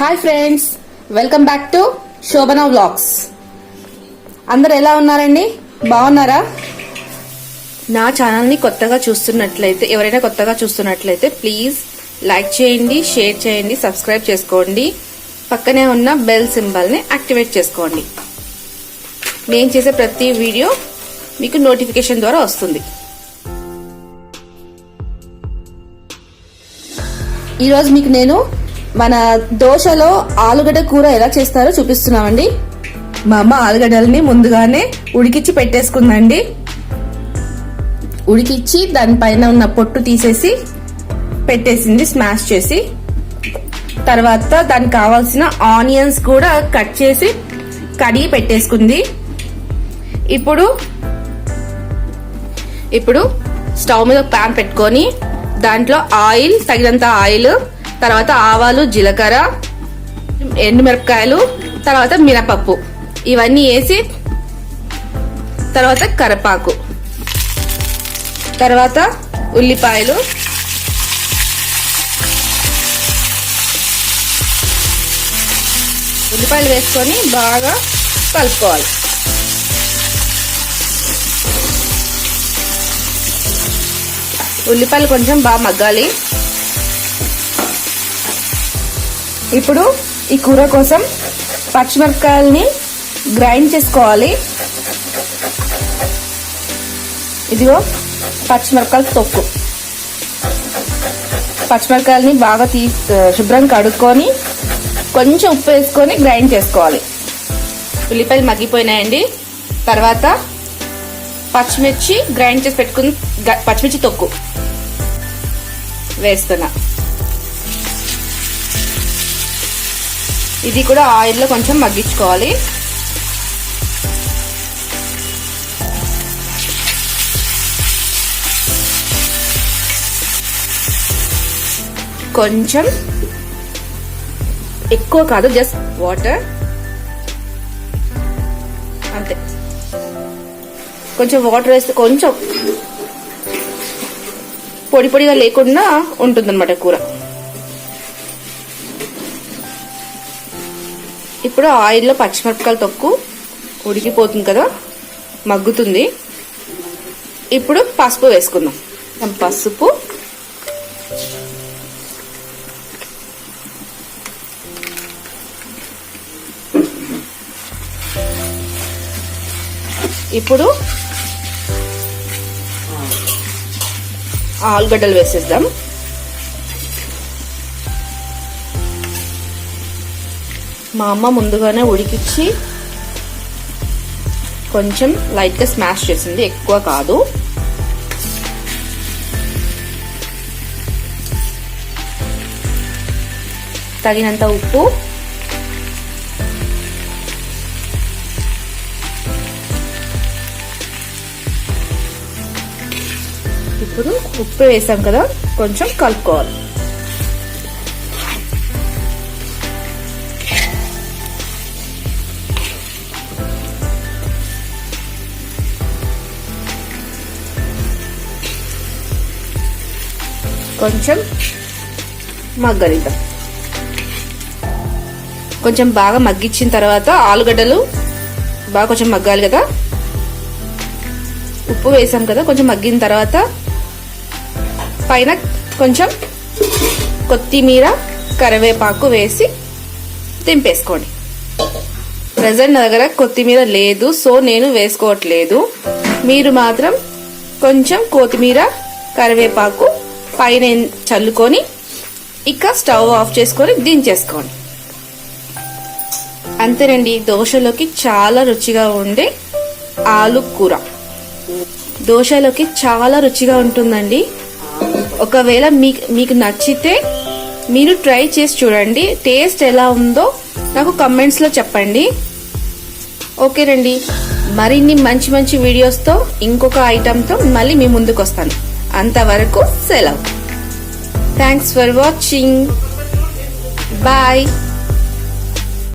Hi friends welcome back to Shobhana vlogs అందరు ఎలా ఉన్నారండి? బాగున్నారా? నా ఛానల్ని కొత్తగా చూస్తున్నట్లయితే ఎవరైనా కొత్తగా చూస్తున్నట్లయితే ప్లీజ్ లైక్ చేయండి షేర్ చేయండి సబ్స్క్రైబ్ చేసుకోండి. పక్కనే ఉన్న బెల్ సింబల్ని యాక్టివేట్ చేసుకోండి. నేను చేసే ప్రతి వీడియో మీకు నోటిఫికేషన్ ద్వారా వస్తుంది. ఈరోజు మీకు నేను మన దోశలో ఆలుగడ్డ కూర ఎలా చేస్తారో చూపిస్తున్నామండి. మా అమ్మ ఆలుగడ్డల్ని ముందుగానే ఉడికిచ్చి పెట్టేసుకుందండి. ఉడికిచ్చి దానిపైన ఉన్న పొట్టు తీసేసి పెట్టేసింది స్మాష్ చేసి. తర్వాత దానికి కావాల్సిన ఆనియన్స్ కూడా కట్ చేసి కడిగి పెట్టేసుకుంది. ఇప్పుడు ఇప్పుడు స్టవ్ మీద ప్యాన్ పెట్టుకొని దాంట్లో ఆయిల్ తగినంత ఆయిల్ తర్వాత ఆవాలు జీలకర్ర ఎండుమిరపకాయలు తర్వాత మినపప్పు. ఇవన్నీ వేసి తర్వాత కరపాకు తర్వాత ఉల్లిపాయలు. ఉల్లిపాయలు వేసుకొని బాగా కలుపుకోవాలి. ఉల్లిపాయలు కొంచెం బాగా మగ్గాలి. ఇప్పుడు ఈ కూర కోసం పచ్చిమిరపకాయలని గ్రైండ్ చేసుకోవాలి. ఇదిగో పచ్చిమిరపకాయల తొక్కు. పచ్చిమిరపకాయలని బాగా తీ శుభ్రం కడుక్కొని కొంచెం ఉప్పు వేసుకొని గ్రైండ్ చేసుకోవాలి. ఉల్లిపాయలు మగ్గిపోయినాయండి. తర్వాత పచ్చిమిర్చి గ్రైండ్ చేసి పెట్టుకుని గ- పచ్చిమిర్చి తొక్కు. వేస్తున్నా. ఇది కూడా ఆయిల్లో కొంచెం మగ్గించుకోవాలి. కొంచెం ఎక్కువ కాదు జస్ట్ వాటర్ అంతే. కొంచెం వాటర్ వేస్తే కొంచెం పొడి పొడిగా లేకుండా ఉంటుందన్నమాట కూర. ఇప్పుడు ఆయిల్లో పచ్చిమిరపకాయల తొక్కు ఉడికిపోతుంది కదా మగ్గుతుంది. ఇప్పుడు పసుపు వేసుకుందాం. పసుపు. ఇప్పుడు ఆలుగడ్డలు వేసేద్దాం. మా అమ్మ ముందుగానే ఉడికిచ్చి కొంచెం లైట్గా స్మాష్ చేసింది. ఎక్కువ కాదు. తగినంత ఉప్పు. ఇప్పుడు ఉప్పు వేసాం కదా కొంచెం కలుపుకోవాలి. కొంచెం మగ్గనిద్దాం. కొంచెం బాగా మగ్గించిన తర్వాత ఆలుగడ్డలు బాగా కొంచెం మగ్గాలి కదా. ఉప్పు వేసాం కదా కొంచెం మగ్గిన తర్వాత పైన కొంచెం కొత్తిమీర కరివేపాకు వేసి దింపేసుకోండి. ప్రజెంట్ నా దగ్గర కొత్తిమీర లేదు సో నేను వేసుకోవట్లేదు. మీరు మాత్రం కొంచెం కొత్తిమీర కరివేపాకు పైన చల్లుకొని ఇక స్టవ్ ఆఫ్ చేసుకొని దించేసుకోండి. అంతేనండి దోశలోకి చాలా రుచిగా ఉండే ఆలు కూర. దోశలోకి చాలా రుచిగా ఉంటుందండి. ఒకవేళ మీకు మీకు నచ్చితే మీరు ట్రై చేసి చూడండి. టేస్ట్ ఎలా ఉందో నాకు కమెంట్స్లో చెప్పండి. ఓకేనండి. మరిన్ని మంచి మంచి వీడియోస్తో ఇంకొక ఐటమ్తో మళ్ళీ మీ ముందుకు వస్తాను అంతవరకు సెలవు. Thanks for watching bye